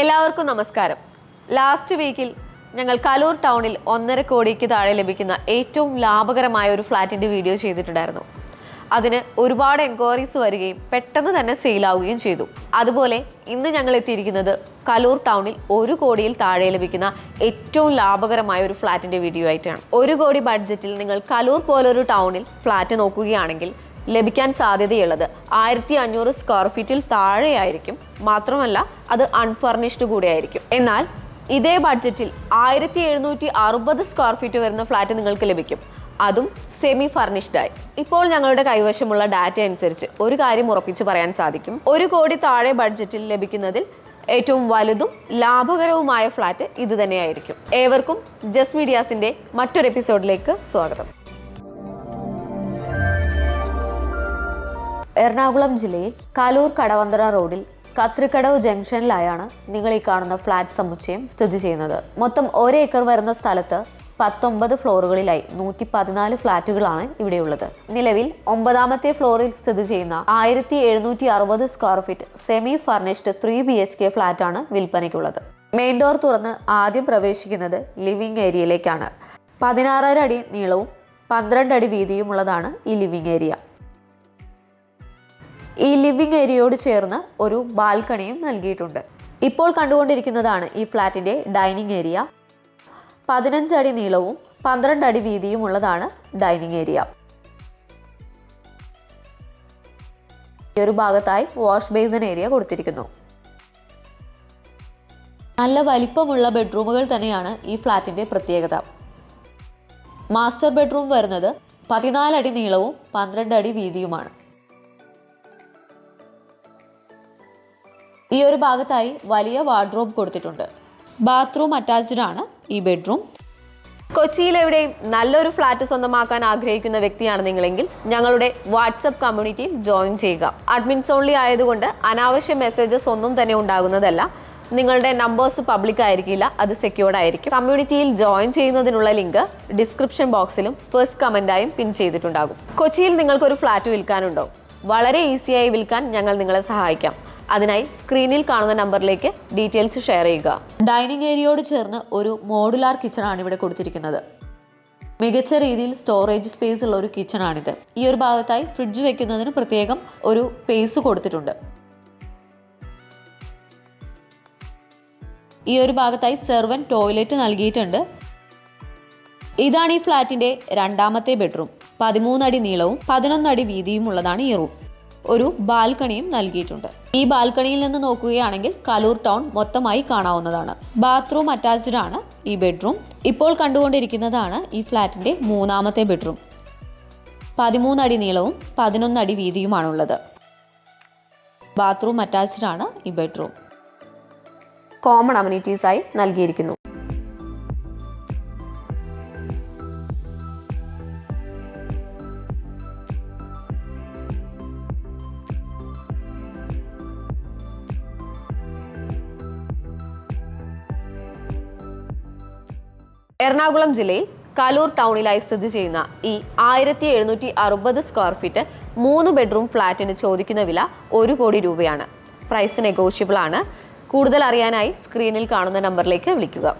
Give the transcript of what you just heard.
എല്ലാവർക്കും നമസ്കാരം. ലാസ്റ്റ് വീക്കിൽ ഞങ്ങൾ കലൂർ ടൗണിൽ ഒന്നര കോടിക്ക് താഴെ ലഭിക്കുന്ന ഏറ്റവും ലാഭകരമായ ഒരു ഫ്ലാറ്റിന്റെ വീഡിയോ ചെയ്തിട്ടുണ്ടായിരുന്നു. അതിന് ഒരുപാട് എൻക്വയറീസ് വരികയും പെട്ടെന്ന് തന്നെ സെയിലാവുകയും ചെയ്തു. അതുപോലെ ഇന്ന് ഞങ്ങൾ എത്തിയിരിക്കുന്നത് കലൂർ ടൗണിൽ ഒരു കോടിയിൽ താഴെ ലഭിക്കുന്ന ഏറ്റവും ലാഭകരമായ ഒരു ഫ്ലാറ്റിന്റെ വീഡിയോ ആയിട്ടാണ്. ഒരു കോടി ബഡ്ജറ്റിൽ നിങ്ങൾ കലൂർ പോലൊരു ടൗണിൽ ഫ്ലാറ്റ് നോക്കുകയാണെങ്കിൽ ലഭിക്കാൻ സാധ്യതയുള്ളത്. ആയിരത്തി അഞ്ഞൂറ് സ്ക്വയർ ഫീറ്റിൽ താഴെയായിരിക്കും. മാത്രമല്ല അത് അൺഫർണിഷ്ഡ് കൂടിയായിരിക്കും. എന്നാൽ ഇതേ ബഡ്ജറ്റിൽ ആയിരത്തി എഴുന്നൂറ്റി അറുപത് സ്ക്വയർ ഫീറ്റ് വരുന്ന ഫ്ലാറ്റ് നിങ്ങൾക്ക് ലഭിക്കും. അതും സെമി ഫർണിഷ്ഡ് ആയി. ഇപ്പോൾ ഞങ്ങളുടെ കൈവശമുള്ള ഡാറ്റ അനുസരിച്ച് ഒരു കാര്യം ഉറപ്പിച്ച് പറയാൻ സാധിക്കും. ഒരു കോടി താഴെ ബഡ്ജറ്റിൽ ലഭിക്കുന്നതിൽ ഏറ്റവും വലുതും ലാഭകരവുമായ ഫ്ലാറ്റ് ഇത് തന്നെയായിരിക്കും. ഏവർക്കും ജസ് മീഡിയാസിന്റെ മറ്റൊരു എപ്പിസോഡിലേക്ക് സ്വാഗതം. എറണാകുളം ജില്ലയിൽ കാലൂർ കടവന്തറ റോഡിൽ കത്രിക്കടവ് ജംഗ്ഷനിലായാണ് നിങ്ങൾ ഈ കാണുന്ന ഫ്ലാറ്റ് സമുച്ചയം സ്ഥിതി ചെയ്യുന്നത്. മൊത്തം ഒരു ഏക്കർ വരുന്ന സ്ഥലത്ത് പത്തൊമ്പത് ഫ്ലോറുകളിലായി നൂറ്റി പതിനാല് ഫ്ളാറ്റുകളാണ് ഇവിടെയുള്ളത്. നിലവിൽ ഒമ്പതാമത്തെ ഫ്ലോറിൽ സ്ഥിതി ചെയ്യുന്ന ആയിരത്തി എഴുന്നൂറ്റി അറുപത് square feet semi furnished three B H K ഫ്ളാറ്റാണ് വിൽപ്പനയ്ക്കുള്ളത്. മെയിൻ ഡോർ തുറന്ന് ആദ്യം പ്രവേശിക്കുന്നത് ലിവിംഗ് ഏരിയയിലേക്കാണ്. പതിനാറര അടി നീളവും പന്ത്രണ്ട് അടി വീതിയുമുള്ളതാണ് ഈ ലിവിംഗ് ഏരിയ. ഈ ലിവിംഗ് ഏരിയയോട് ചേർന്ന് ഒരു ബാൽക്കണിയും നൽകിയിട്ടുണ്ട്. ഇപ്പോൾ കണ്ടുകൊണ്ടിരിക്കുന്നതാണ് ഈ ഫ്ലാറ്റിന്റെ ഡൈനിങ് ഏരിയ. പതിനഞ്ചടി നീളവും പന്ത്രണ്ട് അടി വീതിയുമുള്ളതാണ് ഡൈനിങ് ഏരിയ. ഈ ഒരു ഭാഗത്തായി വാഷ് ബേസൺ ഏരിയ കൊടുത്തിരിക്കുന്നു. നല്ല വലിപ്പമുള്ള ബെഡ്റൂമുകൾ തന്നെയാണ് ഈ ഫ്ലാറ്റിന്റെ പ്രത്യേകത. മാസ്റ്റർ ബെഡ്റൂം വരുന്നത് പതിനാലടി നീളവും പന്ത്രണ്ട് അടി വീതിയുമാണ്. ഈ ഒരു ഭാഗത്തായി വലിയ വാർഡ്രോബ് കൊടുത്തിട്ടുണ്ട്. ബാത്റൂം അറ്റാച്ച്ഡ് ആണ് ഈ ബെഡ്റൂം. കൊച്ചിയിൽ എവിടെയും നല്ലൊരു ഫ്ലാറ്റ് സ്വന്തമാക്കാൻ ആഗ്രഹിക്കുന്ന വ്യക്തിയാണ് നിങ്ങളെങ്കിൽ ഞങ്ങളുടെ വാട്സപ്പ് കമ്മ്യൂണിറ്റിയിൽ ജോയിൻ ചെയ്യുക. അഡ്മിൻസ് ഓൺലി ആയതുകൊണ്ട് അനാവശ്യ മെസ്സേജസ് ഒന്നും തന്നെ ഉണ്ടാകുന്നതല്ല. നിങ്ങളുടെ നമ്പേഴ്സ് പബ്ലിക് ആയിരിക്കില്ല അത് സെക്യൂർഡ് ആയിരിക്കും. കമ്മ്യൂണിറ്റിയിൽ ജോയിൻ ചെയ്യുന്നതിനുള്ള ലിങ്ക് ഡിസ്ക്രിപ്ഷൻ ബോക്സിലും ഫസ്റ്റ് കമന്റായും പിൻ ചെയ്തിട്ടുണ്ടാകും. കൊച്ചിയിൽ നിങ്ങൾക്കൊരു ഫ്ലാറ്റ് വിൽക്കാനുണ്ടോ? വളരെ ഈസിയായി വിൽക്കാൻ ഞങ്ങൾ നിങ്ങളെ സഹായിക്കാം. അതിനായി സ്ക്രീനിൽ കാണുന്ന നമ്പറിലേക്ക് ഡീറ്റെയിൽസ് ഷെയർ ചെയ്യുക. ഡൈനിങ് ഏരിയയോട് ചേർന്ന് ഒരു മോഡുലാർ കിച്ചൺ ആണ് ഇവിടെ കൊടുത്തിരിക്കുന്നത്. മികച്ച രീതിയിൽ സ്റ്റോറേജ് സ്പേസ് ഉള്ള ഒരു കിച്ചൺ ആണിത്. ഈ ഒരു ഭാഗത്തായി ഫ്രിഡ്ജ് വെക്കുന്നതിന് പ്രത്യേകം ഒരു സ്പേസ് കൊടുത്തിട്ടുണ്ട്. ഈ ഒരു ഭാഗത്തായി സെർവൻ ടോയ്ലറ്റ് നൽകിയിട്ടുണ്ട്. ഇതാണ് ഈ ഫ്ലാറ്റിന്റെ രണ്ടാമത്തെ ബെഡ്റൂം പതിമൂന്നടി നീളവും പതിനൊന്നടി വീതിയും ഉള്ളതാണ് ഈ റൂം ഒരു ബാൽക്കണിയും നൽകിയിട്ടുണ്ട്. ഈ ബാൽക്കണിയിൽ നിന്ന് നോക്കുകയാണെങ്കിൽ കലൂർ ടൗൺ മൊത്തമായി കാണാവുന്നതാണ്. ബാത്റൂം അറ്റാച്ച്ഡ് ആണ് ഈ ബെഡ്റൂം. ഇപ്പോൾ കണ്ടുകൊണ്ടിരിക്കുന്നതാണ് ഈ ഫ്ലാറ്റിന്റെ മൂന്നാമത്തെ ബെഡ്റൂം. പതിമൂന്നടി നീളവും പതിനൊന്നടി വീതിയുമാണുള്ളത്. ബാത്റൂം അറ്റാച്ച്ഡ് ആണ് ഈ ബെഡ്റൂം. കോമൺ അമ്യൂണിറ്റീസായി നൽകിയിരിക്കുന്നു. എറണാകുളം ജില്ലയിൽ കലൂർ ടൗണിലായി സ്ഥിതി ചെയ്യുന്ന ഈ ആയിരത്തി എഴുന്നൂറ്റി അറുപത് സ്ക്വയർ ഫീറ്റ് മൂന്ന് ബെഡ്റൂം ഫ്ലാറ്റിന് ചോദിക്കുന്ന വില ഒരു കോടി രൂപയാണ്. പ്രൈസ് നെഗോഷ്യബിൾ ആണ്. കൂടുതൽ അറിയാനായി സ്ക്രീനിൽ കാണുന്ന നമ്പറിലേക്ക് വിളിക്കുക.